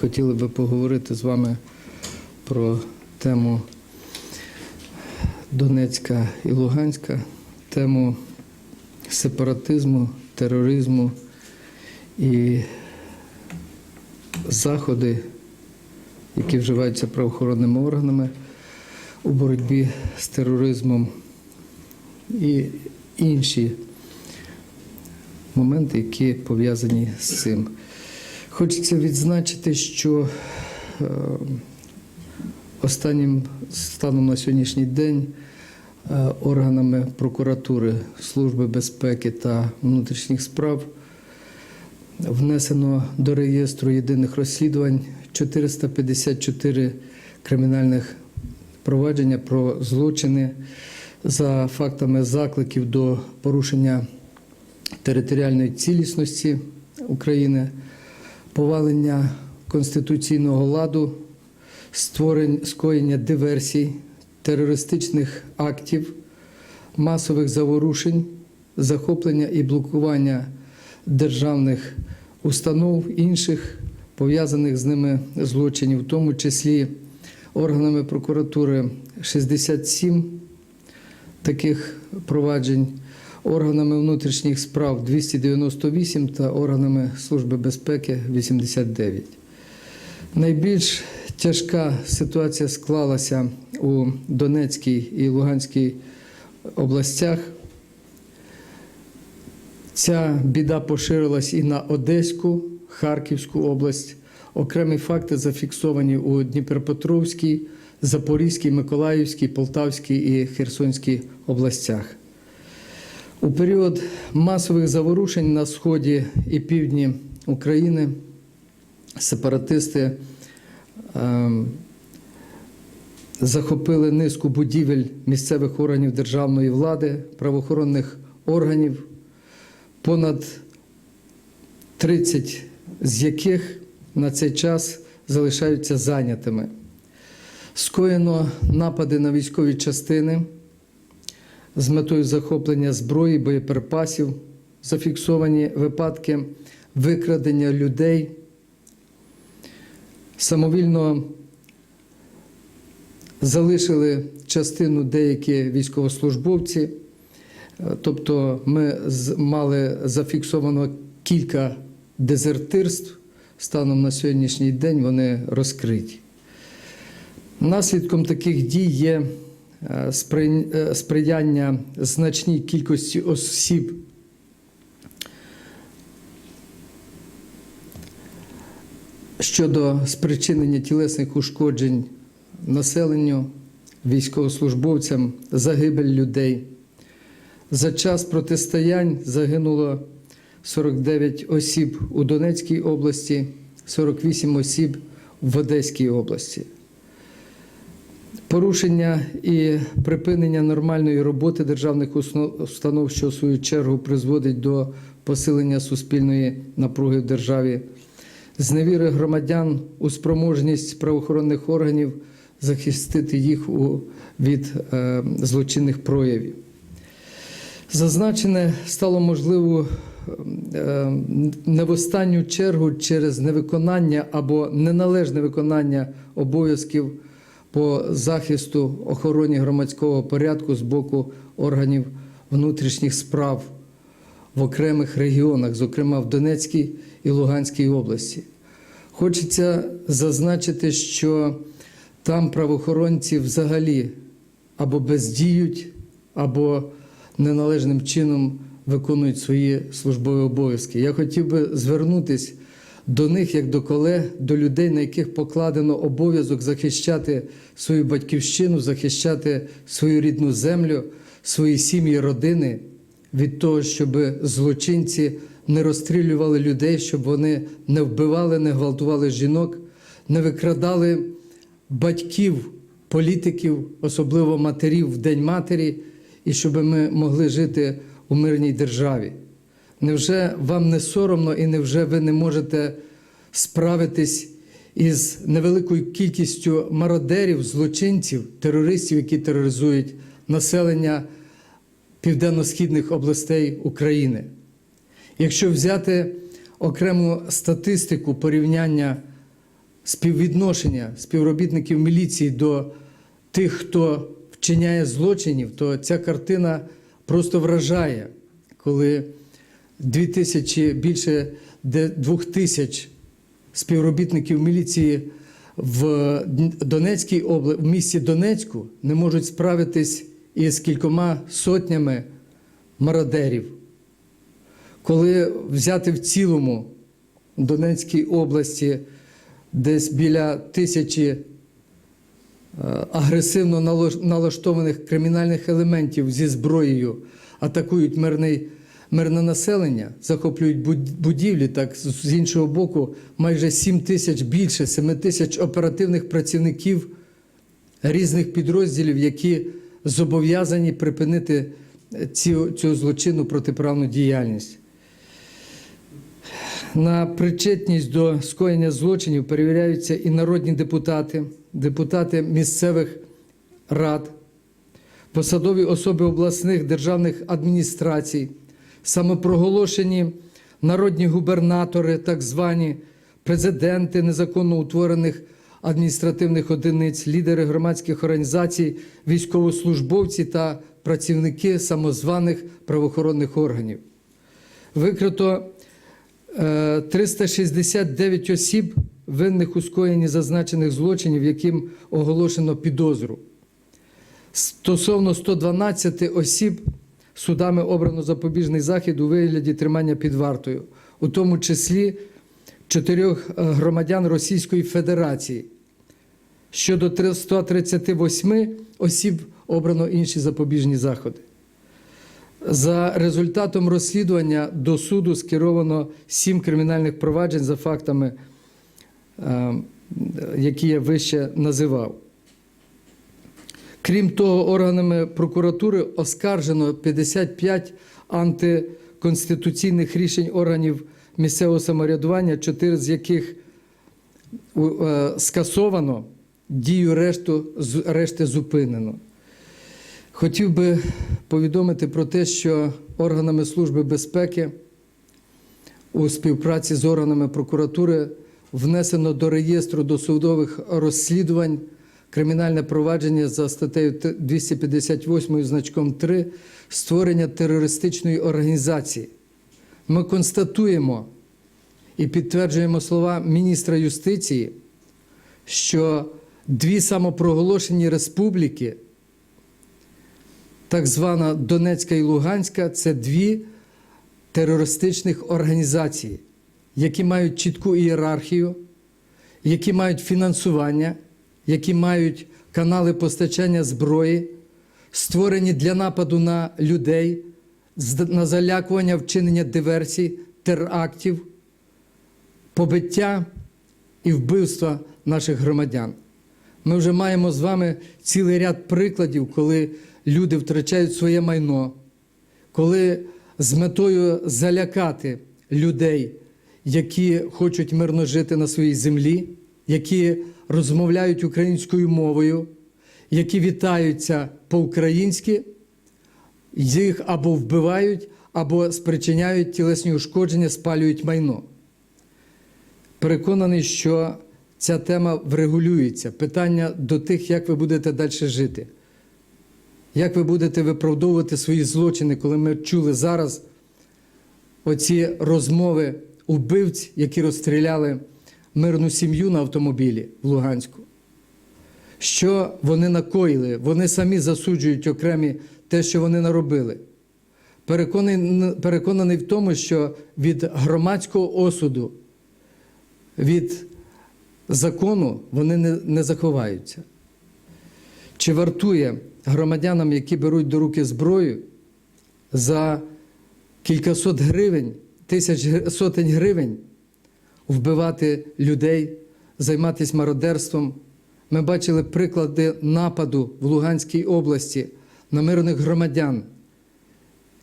Хотіли би поговорити з вами про тему Донецька і Луганська, тему сепаратизму, тероризму і заходи, які вживаються правоохоронними органами у боротьбі з тероризмом і інші моменти, які пов'язані з цим. Хочеться відзначити, що е, останнім станом на сьогоднішній день е, органами прокуратури, Служби безпеки та внутрішніх справ внесено до реєстру єдиних розслідувань 454 кримінальних провадження про злочини за фактами закликів до порушення територіальної цілісності України, повалення конституційного ладу, створень, скоєння диверсій, терористичних актів, масових заворушень, захоплення і блокування державних установ, інших пов'язаних з ними злочинів, в тому числі органами прокуратури 67 таких проваджень, органами внутрішніх справ 298 та органами Служби безпеки 89. Найбільш тяжка ситуація склалася у Донецькій і Луганській областях. Ця біда поширилась і на Одеську, Харківську область. Окремі факти зафіксовані у Дніпропетровській, Запорізькій, Миколаївській, Полтавській і Херсонській областях. У період масових заворушень на сході і півдні України сепаратисти е, захопили низку будівель місцевих органів державної влади, правоохоронних органів, понад 30 з яких на цей час залишаються зайнятими. Скоєно напади на військові частини з метою захоплення зброї, боєприпасів, зафіксовані випадки викрадення людей, самовільно залишили частину деякі військовослужбовці. Тобто ми мали зафіксовано кілька дезертирств. Станом на сьогоднішній день вони розкриті. Наслідком таких дій є сприяння значній кількості осіб щодо спричинення тілесних ушкоджень населенню, військовослужбовцям, загибель людей. За час протистоянь загинуло 49 осіб у Донецькій області, 48 осіб в Одеській області. Порушення і припинення нормальної роботи державних установ, що в свою чергу призводить до посилення суспільної напруги в державі, зневіри громадян у спроможність правоохоронних органів захистити їх від е, злочинних проявів. Зазначене стало можливо е, не в останню чергу через невиконання або неналежне виконання обов'язків по захисту охороні громадського порядку з боку органів внутрішніх справ в окремих регіонах, зокрема в Донецькій і Луганській області. Хочеться зазначити, що там правоохоронці взагалі або бездіють, або неналежним чином виконують свої службові обов'язки. Я хотів би звернутися до них як до колег, до людей, на яких покладено обов'язок захищати свою батьківщину, захищати свою рідну землю, свої сім'ї, родини від того, щоб злочинці не розстрілювали людей, щоб вони не вбивали, не гвалтували жінок, не викрадали батьків, політиків, особливо матерів в День матері, і щоб ми могли жити у мирній державі. Невже вам не соромно і невже ви не можете справитись із невеликою кількістю мародерів, злочинців, терористів, які тероризують населення південно-східних областей України? Якщо взяти окрему статистику порівняння співвідношення співробітників міліції до тих, хто вчиняє злочинів, то ця картина просто вражає, коли 2000, більше де- двох тисяч співробітників міліції в Донецькій області, в місті Донецьку не можуть справитись із кількома сотнями мародерів. Коли взяти в цілому в Донецькій області десь біля тисячі е, агресивно налаштованих кримінальних елементів зі зброєю атакують мирний, мирне населення, захоплюють будівлі, так з іншого боку, майже 7 тисяч більше 7 тисяч оперативних працівників різних підрозділів, які зобов'язані припинити е, цю, цю злочинну протиправну діяльність. На причетність до скоєння злочинів перевіряються і народні депутати, депутати місцевих рад, посадові особи обласних державних адміністрацій, самопроголошені народні губернатори, так звані президенти незаконно утворених адміністративних одиниць, лідери громадських організацій, військовослужбовці та працівники самозваних правоохоронних органів. Викрито е, 369 осіб, винних у скоєнні зазначених злочинів, яким оголошено підозру. Стосовно 112 осіб судами обрано запобіжний захід у вигляді тримання під вартою, у тому числі чотирьох е, громадян Російської Федерації. Щодо 138 осіб обрано інші запобіжні заходи. За результатом розслідування до суду скеровано сім кримінальних проваджень за фактами, е, які я вище називав. Крім того, органами прокуратури оскаржено 55 антиконституційних рішень органів місцевого самоврядування, чотири з яких е, скасовано, дію решту, решти зупинено. Хотів би повідомити про те, що органами Служби безпеки у співпраці з органами прокуратури внесено до реєстру досудових розслідувань кримінальне провадження за статтею Т- 258 значком 3 створення терористичної організації. Ми констатуємо і підтверджуємо слова міністра юстиції, що дві самопроголошені республіки так звана Донецька і Луганська це дві терористичних організації, які мають чітку ієрархію, які мають фінансування, які мають канали постачання зброї, створені для нападу на людей, на залякування вчинення диверсій, терактів, побиття і вбивства наших громадян. Ми вже маємо з вами цілий ряд прикладів, коли люди втрачають своє майно, коли з метою залякати людей, які хочуть мирно жити на своїй землі, які розмовляють українською мовою, які вітаються по-українськи, їх або вбивають, або спричиняють тілесні ушкодження, спалюють майно. Переконаний, що ця тема врегулюється. Питання до тих, як ви будете далі жити. Як ви будете виправдовувати свої злочини, коли ми чули зараз оці розмови убивць, які розстріляли мирну сім'ю на автомобілі в Луганську? Що вони накоїли? Вони самі засуджують окремі те, що вони наробили. Переконаний, переконаний в тому, що від громадського осуду, від закону вони не, не заховаються. Чи вартує громадянам, які беруть до руки зброю за кількасот гривень, тисяч сотень гривень вбивати людей, займатися мародерством? Ми бачили приклади нападу в Луганській області на мирних громадян,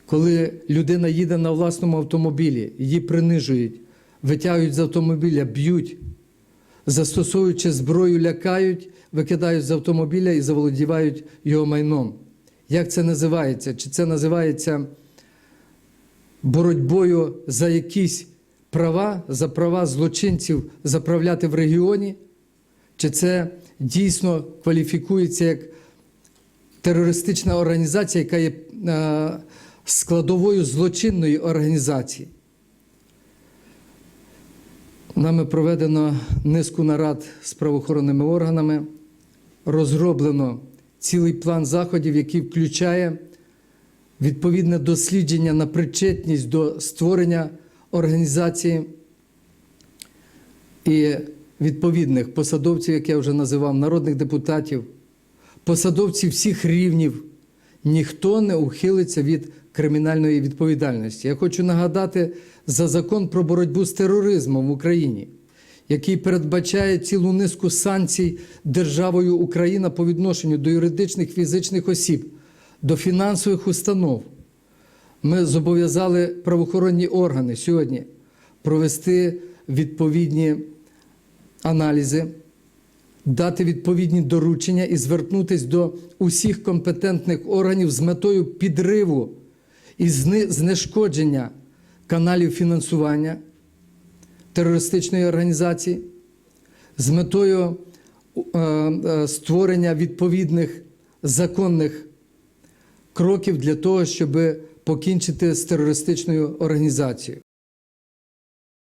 коли людина їде на власному автомобілі, її принижують, витягують з автомобіля, б'ють, застосовуючи зброю, лякають, викидають з автомобіля і заволодівають його майном. Як це називається? Чи це називається боротьбою за якісь права, за права злочинців заправляти в регіоні? чи це дійсно кваліфікується як терористична організація, яка є е, складовою злочинної організації. Нами проведено низку нарад з правоохоронними органами, розроблено цілий план заходів, який включає відповідне дослідження на причетність до створення організації і відповідних посадовців, як я вже називав, народних депутатів, посадовців всіх рівнів. Ніхто не ухилиться від кримінальної відповідальності. Я хочу нагадати за закон про боротьбу з тероризмом в Україні, який передбачає цілу низку санкцій державою Україна по відношенню до юридичних фізичних осіб, до фінансових установ. Ми зобов'язали правоохоронні органи сьогодні провести відповідні аналізи, дати відповідні доручення і звернутися до усіх компетентних органів з метою підриву і знешкодження каналів фінансування терористичної організації, з метою е, е, створення відповідних законних кроків для того, щоб покінчити з терористичною організацією.